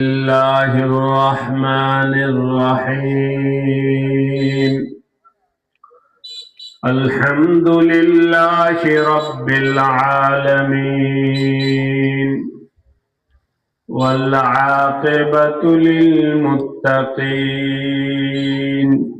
الله الرحمن الرحيم. الحمد لله رب العالمين. والعاقبة للمتقين.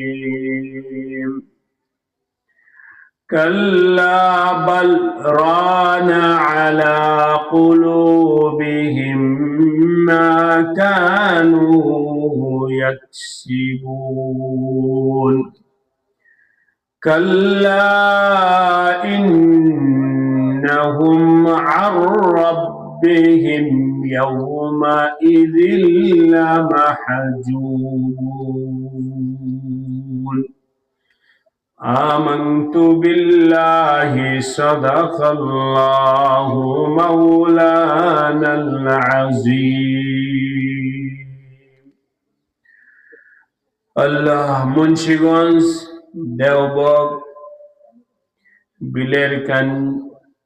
كلا بل ران على قلوبهم ما كانوا يكسبون. كلا إنهم عن ربهم يومئذ لمحجوبون. آمنت بالله صدق الله مولانا العظيم আল্লাহ মুন্সিগঞ্জ দেওবগ বিলের কান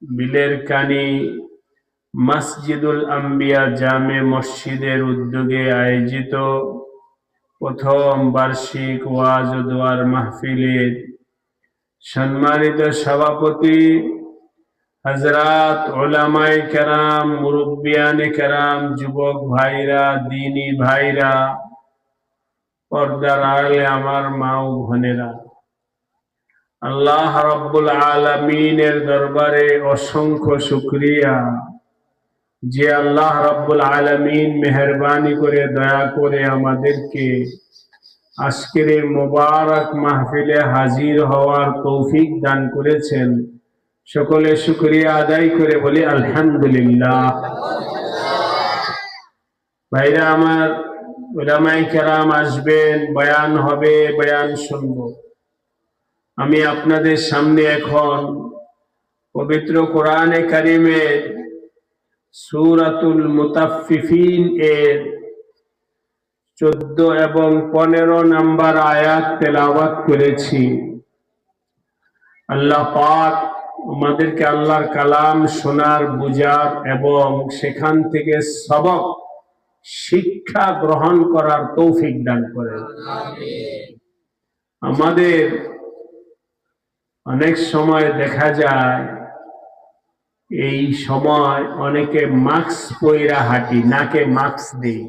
বিলের কানি মসজিদুল আম্বিয়া জামে মসজিদের উদ্যোগে আয়োজিত প্রথম বার্ষিক ওয়াজ ও দোয়ার মাহফিলের সম্মানিত সভাপতি হজরত ওলামাই কেরাম, মুরব্বিয়ানে কেরাম, যুবক ভাইরা, দিনী ভাইরা, পর্দার আড়ালে আমার মা ও বোনেরা, আল্লাহ রব্বুল আলমিনের দরবারে অসংখ্য শুক্রিয়া যে আল্লাহ রব্বুল আলমিন মেহরবানি করে, দয়া করে আমাদেরকে আজকের এই মোবারক মাহফিলে হাজির হওয়ার তৌফিক দান করেছেন। সকলে শুক্রিয়া আদায় করে বলি, আলহামদুলিল্লাহ। ভাইরা আমার ওলামাই কেরাম আসবেন, বয়ান হবে, বয়ান শুনব। আমি আপনাদের সামনে এখন পবিত্র কোরআনে কারিমের সুরাতুল মুতাফিফিন এর চোদ্দ এবং পনেরো নাম্বার আয়াত তেলাওয়াত করেছি। আল্লাহ পাক আমাদেরকে আল্লাহর কালাম, শোনার, বুঝার এবং সেখান থেকে সবক শিক্ষা গ্রহণ করার তৌফিক দান করেন। আমাদের অনেক সময় দেখা যায়, এই সময় অনেকে মাস্ক পইরা হাঁটি, নাকে মাস্ক দিই।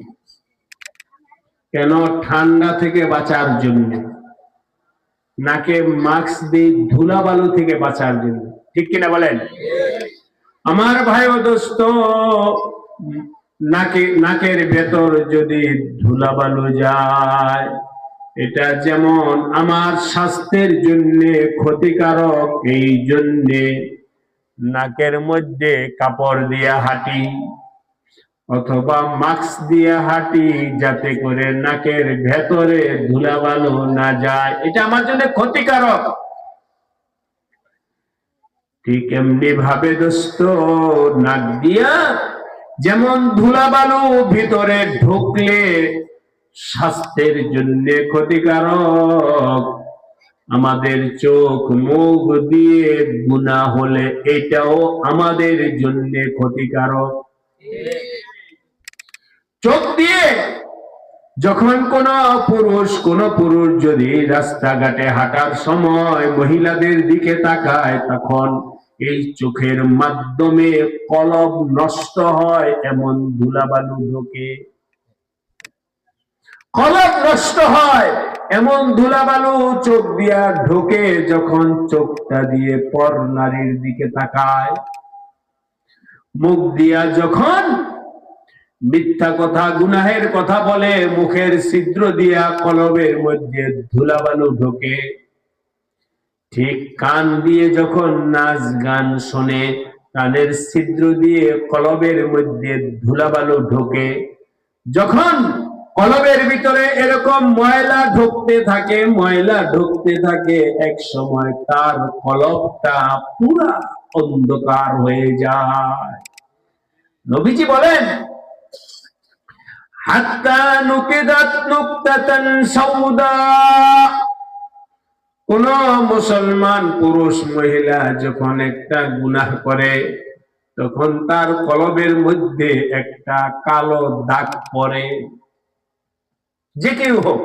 কেন ঠান্ডা থেকে বাঁচার জন্য? নাকে মাস্ক দিই ধুলাবালু থেকে বাঁচার জন্য। ঠিক কিনা বলেন? আমার ভাই ও দোস্ত, নাকে, নাকের ভেতর যদি ধুলাবালু যায়, এটা যেমন আমার স্বাস্থ্যের জন্য ক্ষতিকারক, এই জন্যে নাকের মধ্যে কাপড় দিয়া হাঁটি। অথবা মাস্ক দিয়ে হাঁটি, যাতে করে নাকের ভেতরে ধুলাবালু না যায়। এটা আমার জন্য ক্ষতিকারক। ঠিক এমনি ভাবে দোস্ত, নাক দিয়া যেমন ধুলাবালু ভিতরে ঢুকলে স্বাস্থ্যের জন্য ক্ষতিকারক। আমাদের চোখ মুখ দিয়ে গুণা হলে এটাও আমাদের জন্য ক্ষতিকারক। চোখ দিয়ে যখন কোন পুরুষ কোন পুরুষ যদি রাস্তাঘাটে হাঁটার সময় মহিলাদের দিকে তাকায়, তখন এই চোখের মাধ্যমে কলব নষ্ট হয়, এমন ধুলাবালু ঢোকে। কলব নষ্ট হয়, এমন ধুলাবালু চোখ দিয়া ঢোকে যখন চোখটা দিয়ে পর নারীর দিকে তাকায়। মুখ দিয়া যখন মিথ্যা কথা, গুনাহের কথা বলে মুখের ছিদ্র দিয়া কলবের মধ্যে ধুলাবালু ঢোকে। ঠিক কান দিয়ে যখন নাচ গান শোনে, কানের ছিদ্র দিয়ে কলবের মধ্যে ধুলাবালু ঢোকে। যখন কলবের ভিতরে এরকম ময়লা ঢুকতে থাকে, ময়লা ঢুকতে থাকে, এক সময় তার কলবটা পুরা অন্ধকার হয়ে যায়। নবীজি বলেন কোন মুসলমান পুরুষ মহিলা যখন একটা গুনাহ করে, তখন তার কলবের মধ্যে একটা কালো দাগ পড়ে। যে কেউ হোক,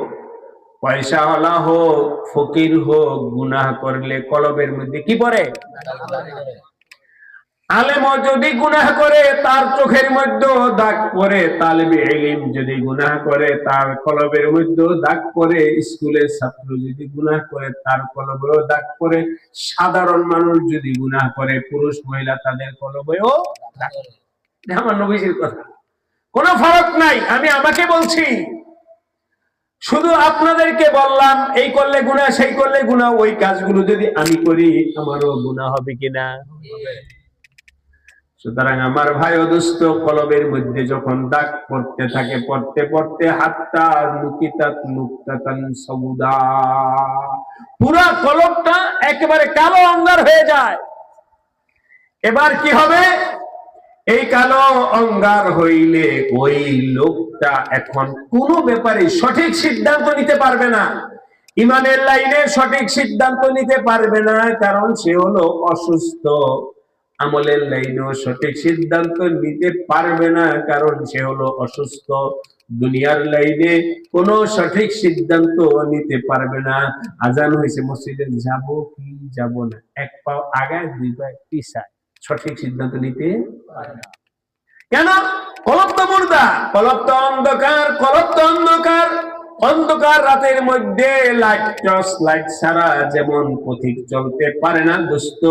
পয়সাওয়ালা হোক, ফকির হোক, গুনাহ করলে কলবের মধ্যে কি পড়ে? আলেম যদি গুনাহ করে, তার চোখের মধ্যে দাগ পরে তালেবে ইলিম যদি গুনাহ করে, তার কলবের মধ্যে দাগ পরে স্কুলের ছাত্র যদি গুনাহ করে, তার কলবেও দাগ পরে সাধারণ মানুষ যদি গুনাহ করে, পুরুষ মহিলা তাদের কলবেও দাগ। আমার নবীজির কথা। কোনো ফারাক নাই, আমি আমাকে বলছি। শুধু আপনাদেরকে বললাম, এই করলে গুনাহ, সেই করলে গুনাহ, ওই কাজগুলো যদি আমি করি, আমারও গুনাহ হবে কিনা? সুতরাং আমার ভাই অদুষ্ট কলবের মধ্যে যখন দাগ পড়তে থাকে, পড়তে পড়তে হাতটা লুকিতাত মুক্তাতান সবুদা পুরা কলবটা একেবারে কালো অঙ্গার হয়ে যায়। এবার কি হবে? এই কালো অঙ্গার হইলে ওই লোকটা এখন কোনো ব্যাপারে সঠিক সিদ্ধান্ত নিতে পারবে না। ইমানের লাইনে সঠিক সিদ্ধান্ত নিতে পারবে না, কারণ সে হলো অসুস্থ। আমলের লাইনেও সঠিক সিদ্ধান্ত নিতে পারবে না, কারণ সে হলো অসুস্থ। দুনিয়ার লাইনে কোনো সঠিক সিদ্ধান্ত নিতে পারবে না। আজান হয়েছে মসজিদে, যাব কি যাব না? এক পাও আগায়, দুই পায়ে পিছায়। সঠিক সিদ্ধান্ত নিতে কেন? কলব তো মুর্দা কলব তো অন্ধকার কলব তো অন্ধকার। অন্ধকার রাতের মধ্যে লাইট লাইট ছাড়া যেমন পথিক চলতে পারে না দোস্ত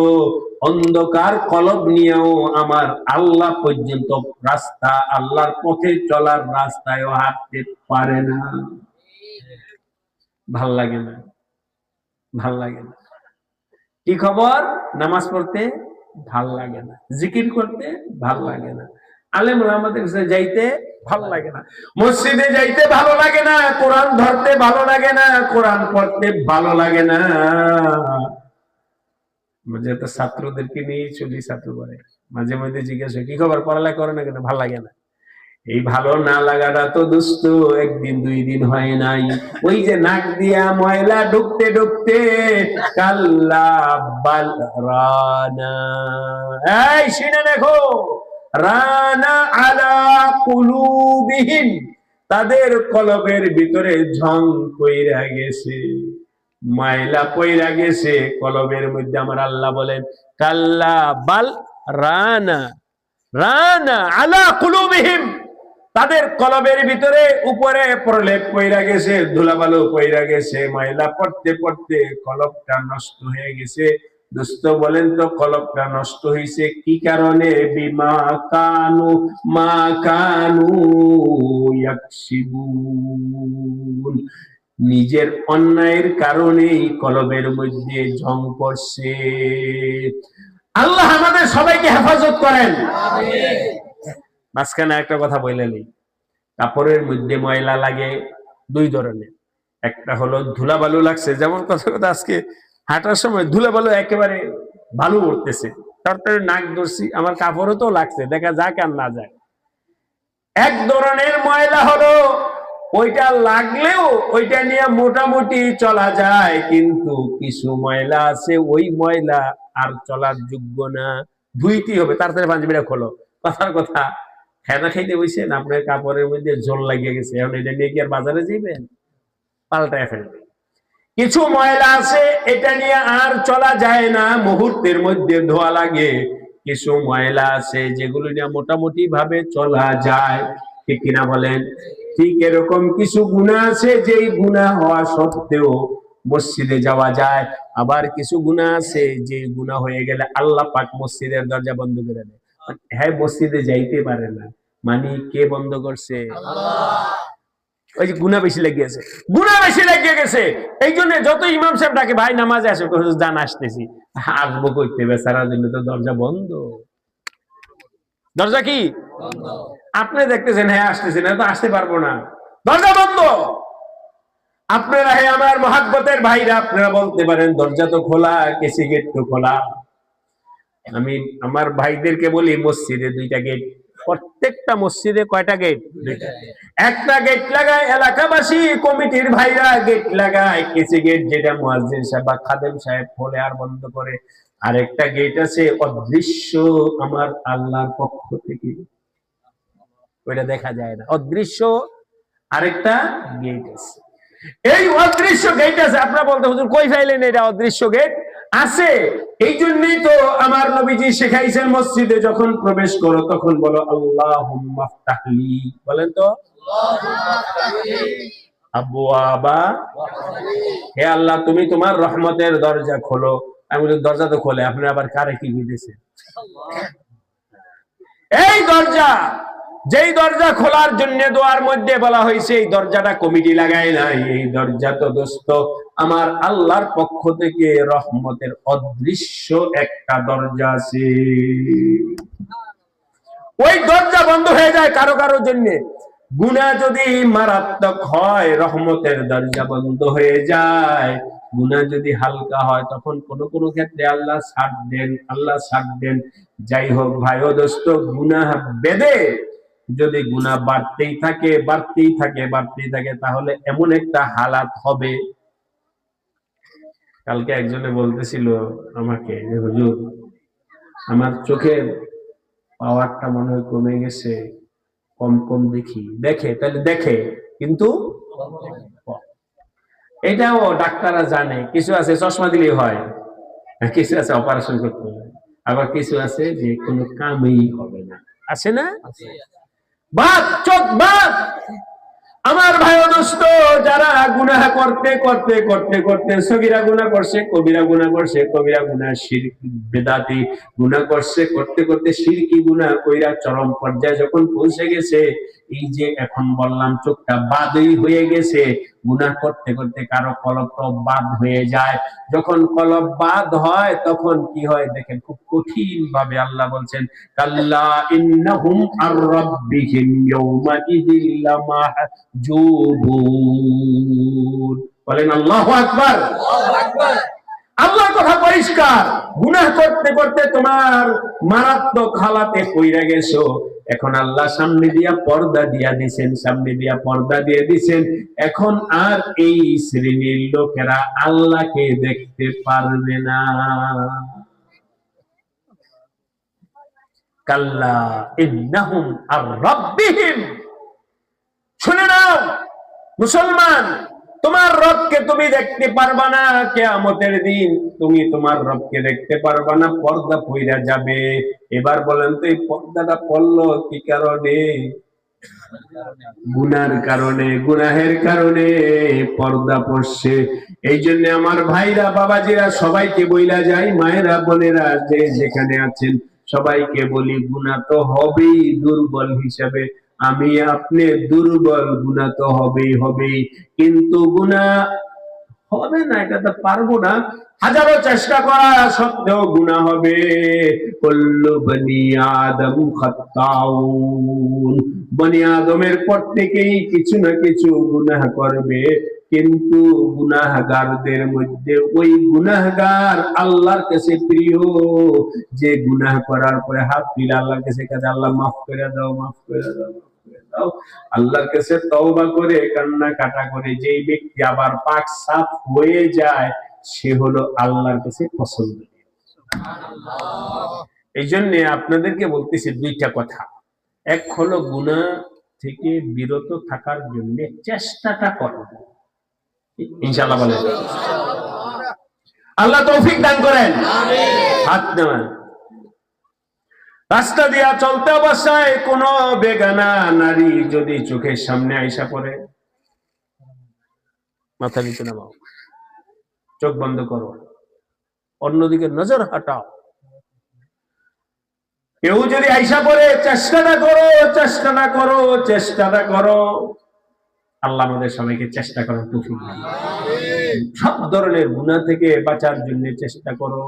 অন্ধকার কলব নিয়েও আমার আল্লাহ পর্যন্ত রাস্তা, আল্লাহর পথে চলার রাস্তায়ও হাঁটতে পারে না। ভালো লাগে না, ভালো লাগে না। কি খবর? নামাজ পড়তে ভালো লাগে না, জিকির করতে ভালো লাগে না। আলেম আমাদের যাইতে ভালো লাগে না। মসজিদে যাইতে ভালো লাগে না, কোরআন ধরতে ভালো লাগে না, কোরআন পড়তে ভালো লাগে না। মাঝে তো ছাত্রদেরকে নিয়ে চলি ছাত্র করে মাঝে মধ্যে জিজ্ঞাসা কি খবর? পড়ালেখা করে না কেন? ভালো লাগে না? এই ভালো না লাগাটা তো দুষ্ট, একদিন দুই দিন হয় নাই। ওই যে নাক দিয়া ময়লা ঢুকতে ঢুকতে কাল্লা বাল রানা। এই, শুনে দেখো। রানা আলা কুলুবিহিম। তাদের কলবের ভিতরে ঝং কইরা গেছে ময়লা পইরা গেছে, কলবের মধ্যে আমার আল্লাহ বলেন, কাল্লা বাল রানা রানা আলা কুলুবিহিম। তাদের কলবের ভিতরে উপরে প্রলেপ পইরা গেছে, ধুলাবালু পইরা গেছে ময়লা পড়তে পড়তে কলবটা নষ্ট হয়ে গেছে। দোস্ত বলেন তো কলবটা নষ্ট হয়েছে কি কারণে? বিমা কানু, মা কানু নিজের অন্যায়ের কারণেই কলবের মধ্যে ঝং পড়ছে। আল্লাহ আমাদের সবাইকে হেফাজত করেন। মাঝখানে একটা কথা বলে নেই। কাপড়ের মধ্যে ময়লা লাগে দুই ধরনের। একটা হলো ধুলা ধুলাবালু লাগছে, যেমন কথা কথা আজকে হাঁটার সময় ধুলাবালু একেবারে ভালো উঠতেছে। তারপরে নাক ধরছি, আমার কাপড়ও তো লাগছে, দেখা যাক আর না যাক। এক ধরনের ময়লা হলো, ওইটা লাগলেও ওইটা নিয়ে মোটামুটি চলা যায়, কিন্তু কিছু ময়লা আছে, ওই ময়লা আর চলার যোগ্য না। ধুইতেই হবে, তাড়াতাড়ি পাঞ্জাবিটা খোলো। কথার কথা খেনা খাইতে বসছেন আপনার কাপড়ের মধ্যে জল লাগিয়ে গেছে। এখন এটা নিয়ে কি আর বাজারে যাইবেন? পাল্টায় ফেলবে কিছু ময়লা আছে, এটা নিয়ে আর চলা যায় না, মুহূর্তের মধ্যে ধোয়া লাগে। কিছু ময়লা আছে, যেগুলো নিয়ে মোটামুটি ভাবে চলা যায়। ঠিক কিনা বলেন? ঠিক এরকম কিছু গুণা আছে, যেই গুণা হওয়া সত্ত্বেও মসজিদে যাওয়া যায়। আবার কিছু গুণা আছে, যে গুণা হয়ে গেলে আল্লাহ পাক মসজিদের দরজা বন্ধ করে দেয়। হ্যাঁ মসজিদে যাইতে পারে না। মানে কে বন্ধ করছে? ওই যে গুণা বেশি লেগে গেছে। গুণা বেশি লেগে গেছে। এই জন্য যত ইমাম সাহেব ডাকে ভাই নামাজে আসে। জান আসতেছি। আসব করতে বেচারার জন্য তো দরজা বন্ধ। দরজা কি? আপনি দেখতেছেন হ্যাঁ আসতেছেন তো আসতে পারব না। দরজা বন্ধ। আপনারা হে আমার মহাব্বতের ভাইরা আপনারা বলতে পারেন দরজা তো খোলা কেসি গেট তো খোলা। আমি আমার ভাইদেরকে বলি মসজিদে দুইটা গেট প্রত্যেকটা মসজিদে কয়টা গেট একটা গেট লাগায় এলাকাবাসী কমিটির ভাইরা গেট লাগায়। কেসি গেট যেটা মুয়াজ্জিন সাহেব বা খাদেম সাহেব খোলে আর বন্ধ করে। আরেকটা গেট আছে অদৃশ্য আমার আল্লাহর পক্ষ থেকে। ওইটা দেখা যায় না। অদৃশ্য আরেকটা গেট আছে। এই অদৃশ্য গেট আছে। আপনারা বলতে হুজুর কই ফাইলেন এটা অদৃশ্য গেট আছে। এই জন্যই তো আমার নবীজি শেখাইছেন মসজিদে যখন প্রবেশ করো তখন বলো আল্লাহ বলেন তো। আবু আবা হে আল্লাহ তুমি তোমার রহমতের দরজা খোলো। আমি দরজা তো খোলে আপনি আবার কারে কি দিতেছে এই দরজা! যেই দরজা খোলার জন্য দোয়ার মধ্যে বলা হয়েছে, এই দরজাটা কমিটি লাগায় নাই। এই দরজা তো দোস্ত, আমার আল্লাহর পক্ষ থেকে রহমতের অদৃশ্য একটা দরজা আছে। ওই দরজা বন্ধ হয়ে যায় কারও কারও জন্য। গুণা যদি মারাত্মক হয়, রহমতের দরজা বন্ধ হয়ে যায়। গুণা যদি হালকা হয়, তখন কোন কোন ক্ষেত্রে আল্লাহ ছাড় দেন, আল্লাহ ছাড় দেন। যাই হোক ভাই ও দোস্ত গুণা বেদে যদি গুণা বাড়তেই থাকে বাড়তেই থাকে বাড়তেই থাকে, তাহলে এমন একটা হালাত হবে। কালকে একজনে বলতেছিল আমাকে হুজুর, আমার চোখের পাওয়ারটা মনে হয় কমে গেছে, কম কম দেখি। দেখে, তাহলে দেখে, কিন্তু এটাও ডাক্তাররা জানে, কিছু আছে চশমা দিলেই হয়, কিছু আছে অপারেশন করতে হবে আবার কিছু আছে যে কোনো কামেই হবে না। আছে না? বাদ, চোখ আমার ভাই অনুষ্ঠ যারা গুনাহ করতে করতে করতে করতে, সগিরা গুনাহ করছে, কবিরা গুনা করছে, কবিরা গুনাহ, শিরক, বেদাতি গুনা করছে, করতে করতে শিরকি গুনাহ কইরা চরম পর্যায়ে যখন পৌঁছে গেছে, এই যে এখন বললাম, চোখটা বাদই হয়ে গেছে গুনাহ করতে করতে কারও কলব বাদ হয়ে যায়। যখন কলব বাদ হয় তখন কি হয় দেখেন খুব কঠিন ভাবে আল্লাহ বলছেন কাল্লা ইন্নাহুম আর রাব্বিহিম ইয়াউমা ইযিল লামাহজুবুন বলেন আল্লাহু আকবার। আল্লাহর কথা পরিষ্কার। গুনাহ করতে করতে তোমার মারাত্মক হালাতে কইরা গেছো। এখন আল্লাহ সামনে দিয়া পর্দা দিয়া দিছেন, সামনে দিয়া পর্দা দিয়ে দিছেন। এখন আর এই শ্রেণির লোকেরা আল্লাহকে দেখতে পারবে না। কাল্লা শুনে নাও, মুসলমান তোমার রবকে তুমি দেখতে পারবা না, কেয়ামতের দিন তুমি তোমার রবকে দেখতে পারবা না, পর্দা পইরা যাবে। এবার বলেন তো, এই পর্দাটা পড়ল কি কারণে? গুনার কারণে, গুনাহের কারণে পর্দা পড়ছে। এই জন্য আমার ভাইরা, বাবাজিরা, সবাইকে বইলা যায়, মায়েরা, বোনেরা যে যেখানে আছেন, সবাইকে বলি গুণা তো হবেই দুর্বল হিসাবে। আমি আপনি দুর্বল, গুণা তো হবেই হবেই। কিন্তু গুণা হবে না, এটা তো পারব না। হাজারো চেষ্টা করা সত্ত্বেও গুণা হবে। বনি আদম কিছু না কিছু গুনাহ করবে। কিন্তু গুনাহগারদের মধ্যে ওই গুনাহগার আল্লাহর কাছে প্রিয়। যে গুনাহ করার পরে হাত তুলে আল্লাহর কাছে কাছে আল্লাহ মাফ করে দাও, মাফ করে দাও। আল্লাহর কাছে তওবা করে কান্না কাটা করে যেই ব্যক্তি আবার পাক সাফ হয়ে যায় সে হলো আল্লাহর কাছে পছন্দ। এই জন্য আপনাদেরকে বলতেছি দুইটা কথা। এক হলো গুনাহ থেকে বিরত থাকার জন্য চেষ্টাটা ইনশাআল্লাহ বলেন। আল্লাহ তৌফিক দান করেন। হাত দেওয়ান রাস্তা দিয়া চলতে অবস্থায় কোন বেগানা নারী যদি চোখের সামনে আইসা পড়ে, মাথা নিচে নামাও, চোখ বন্ধ করো, অন্যদিকে নজর হাটাও। কেউ যদি আইসা পড়ে, চেষ্টাটা করো চেষ্টাটা করো চেষ্টাটা করো। আল্লাহ আমাদের সবাইকে চেষ্টা করার করুন। সব ধরনের গুণা থেকে বাঁচার জন্য চেষ্টা করো।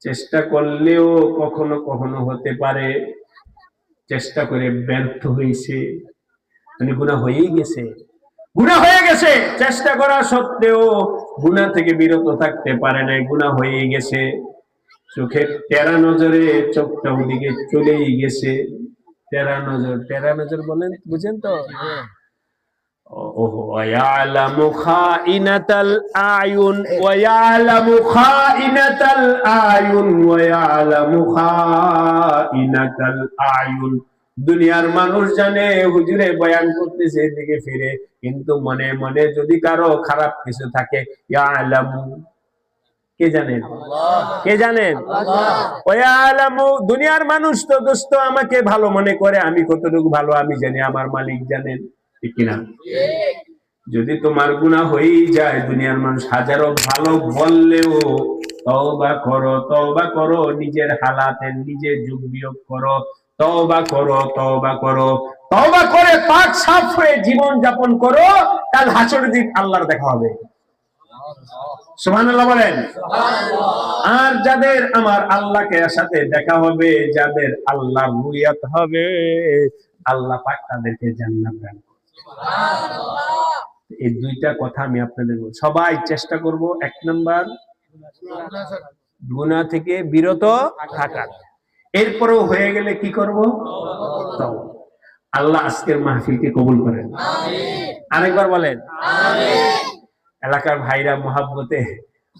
চেষ্টা করলেও কখনো কখনো হতে পারে। চেষ্টা করে ব্যর্থ হয়েছে। মানে গুণা হয়েই গেছে। গুণা হয়ে গেছে। চেষ্টা করা সত্ত্বেও গুণা থেকে বিরত থাকতে পারে নাই। গুণা হয়ে গেছে। চোখের টেরা নজরে চোখটা ওদিকে চলেই গেছে। টেরা নজর টেরা নজর বলেন, বুঝেন তো? ويعلم خائنة الأعين ويعلم خائنة الأعين ويعلم خائنة الأعين দুনিয়ার মানুষ জানে হুজুরে বয়ান করতেছে এদিকে ফিরে কিন্তু মনে মনে যদি কারো খারাপ কিছু থাকে ইয়ালামু কে জানেন কে জানেন ওয়ালামু দুনিয়ার মানুষ তো দোস্ত আমাকে ভালো মনে করে আমি কতটুকু ভালো আমি জানি আমার মালিক জানেন ঠিক কিনা? যদি তোমার গুণা হয়েই যায়, দুনিয়ার মানুষ হাজারো ভালো বললেও তওবা করো তওবা করো, নিজের হালাতে নিজে যোগ বিয়োগ করো, তওবা করো তওবা করো। তওবা করে পাক সাফ হয়ে জীবন যাপন করো, কাল হাসরের দিন আল্লাহর দেখা হবে। সুবহানাল্লাহ বলেন। আর যাদের আমার আল্লাহকে সাথে দেখা হবে, যাদের আল্লাহ রুয়াত হবে, আল্লাহ পাক তাদেরকে জান্নাত দান। এই দুইটা কথা আমি আপনাদের বলব। সবাই চেষ্টা করব, এক নাম্বার গুনাহ থেকে বিরত থাকার। এরপরেও হয়ে গেলে কি করব? আল্লাহ আজকের মাহফিলকে কবুল করেন। আরেকবার বলেন। এলাকার ভাইরা মহাব্বতে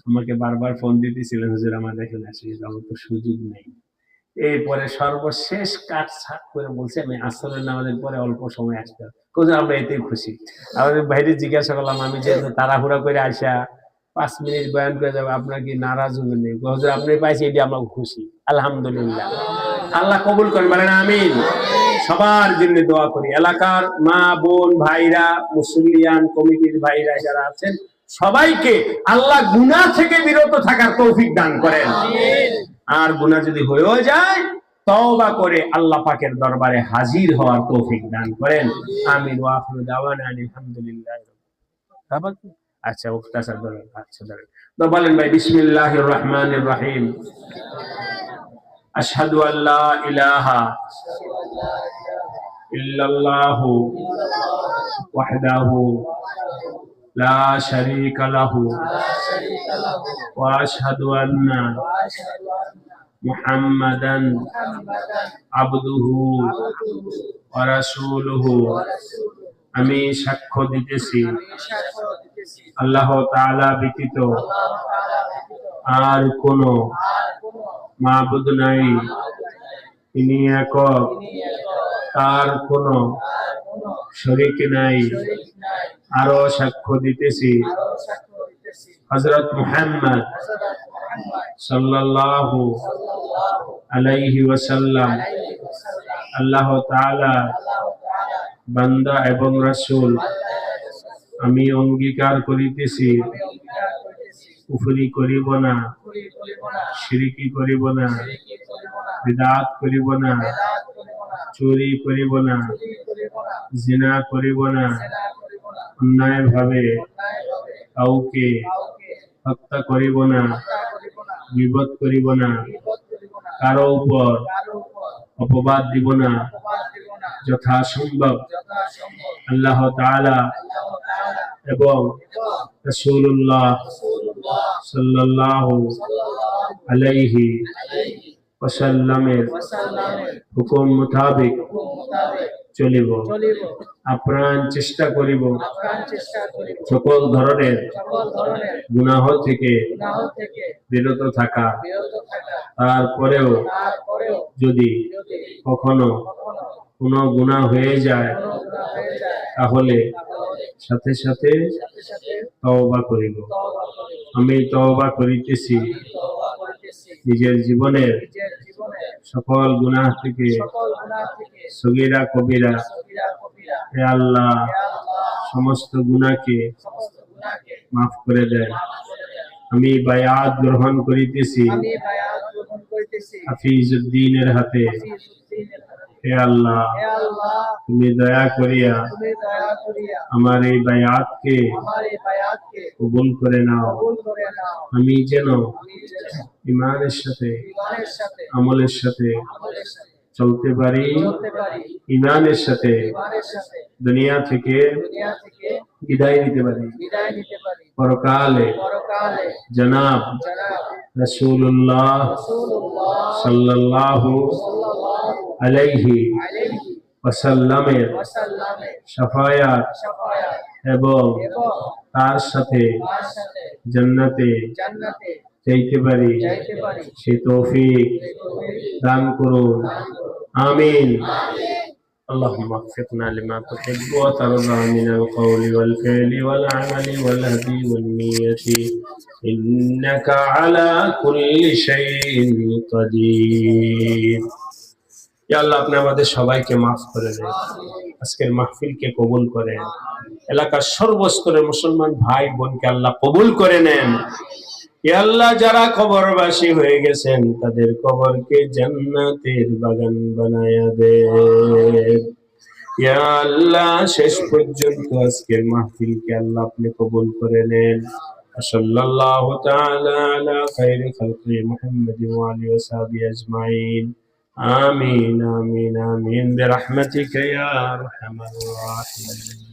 আমাকে বারবার ফোন দিতেছিলেন, হুজুর আমার এখানে আসি আমার তো সুযোগ নেই। এরপরে সর্বশেষ কাজ ছাট করে বলছে, আমি আসরের নামাজের পরে অল্প সময় আসতে হবে। হুজুর আমরা এতেই খুশি। আমাদের বাইরে জিজ্ঞাসা করলাম, আমি যে তাড়াহুড়া করে আসা, পাঁচ মিনিট বয়ান করে যাব, আপনার কি নারাজ হবেন নেই আপনি পাইছি এটি আমরা খুশি। আলহামদুলিল্লাহ। আল্লাহ কবুল করেন, বলেন আমিন। সবার জন্য দোয়া করি। এলাকার মা, বোন, ভাইরা মুসলিয়ান কমিটির ভাইরা যারা আছেন, সবাইকে আল্লাহ গুনা থেকে বিরত থাকার তৌফিক দান করেন। আর গুনাহ যদি হয়েও যায় তওবা করে আল্লাহ পাকের দরবারে হাজির হওয়ার তৌফিক দান করেন। আমিন ওয়া আখিরু দাওয়ানা আলহামদুলিল্লাহ? আচ্ছা মুখতাসার বলেন আচ্ছা ধরেন তো বলেন ভাই বিসমিল্লাহির রহমানির রহিম। আশহাদু আল্লা ইলাহা ইল্লাল্লাহু ওয়াহদাহু লা শারীকা লাহু। ওয়া আশহাদু আন্না মুহাম্মাদান আবদুহু ওয়া আমি সাক্ষ্য দিতেছি। আল্লাহ তাআলা ব্যতীত আর কোন মাবুদ নাই। তিনি একক। তার কোন শরীক নাই। আরও সাক্ষ্য দিতেছি। হযরত মুহাম্মদ সাল্লাল্লাহু আলাইহি ওয়াসাল্লাম, আল্লাহ তাআলা, বান্দা এবং রাসূল, আমি অঙ্গীকার করিতেছি। কুফরি করিব না শিরিকি করিব না, বিদাত করিব না, চুরি করিব না, জিনা করিব না অন্যায় ভাবে কাউকে হত্যা করিব না বিপদ করিব না, কারও উপর অপবাদ দিব না, যথাসম্ভব আল্লাহ তাআলা এবং রাসূলুল্লাহ সাল্লাল্লাহু আলাইহি ওয়াসাল্লামের হুকুম মোতাবেক চলিব। আপ্রাণ চেষ্টা করিব। সকল ধরনের গুনাহ থেকে বিরত থাকা। তারপরেও যদি কখনো কোনো গুনাহ হয়ে যায় তাহলে সাথে সাথে তওবা করিব। আমি তওবা করিতেছি। নিজের জীবনের সকল গুনাহ থেকে সগীরা কবিরা হে আল্লাহ সমস্ত গুণাকে মাফ করে দেন আমি বায়াত গ্রহণ করিতেছি। হাফিজউদ্দিনের হাতে। হে আল্লাহ তুমি দয়া করিয়া দয়া আমার এই বায়াতকে কবুল করে নাও। আমি যেন ইমানের সাথে আমলের সাথে চলতে পারি। ইমানের সাথে দুনিয়া থেকে বিদায় নিতে পারি। পরকালে জনাব রসুল্লাহ সাল্লাল্লাহু আলাইহি ওয়াসাল্লামের সাফায়াত এবং তার সাথে জান্নাতে জান্নাতে যাইতে পারি যাইতে পারি সে তৌফিক দান করুন আমিন اللهم وفقنا لما تحب وترضى من القول والفعل والعمل والهدي والنية إنك على كل شيء قدير ইয়া আল্লাহ আপনি আমাদের সবাইকে মাফ করে দেন আজকের মাহফিলকে কবুল করেন এলাকার সর্বস্তরের মুসলমান ভাই বোনকে আল্লাহ কবুল করে নেন ইয়া আল্লাহ, যারা কবরবাসী হয়ে গেছেন, তাদের কবরকে জান্নাতের বাগান বানায়া দে। আল্লাহ, শেষ পর্যন্ত আজকের মাহফিলকে আল্লাহ আপনি কবুল করে নেন। সাল্লাল্লাহু তাআলা আলা খাইরি খালকি মুহাম্মদ ওয়া আলি ওয়া আজমাইন। আমিন আমিন আমিন। বিরহমাতিকা ইয়া আরহামার রাহিম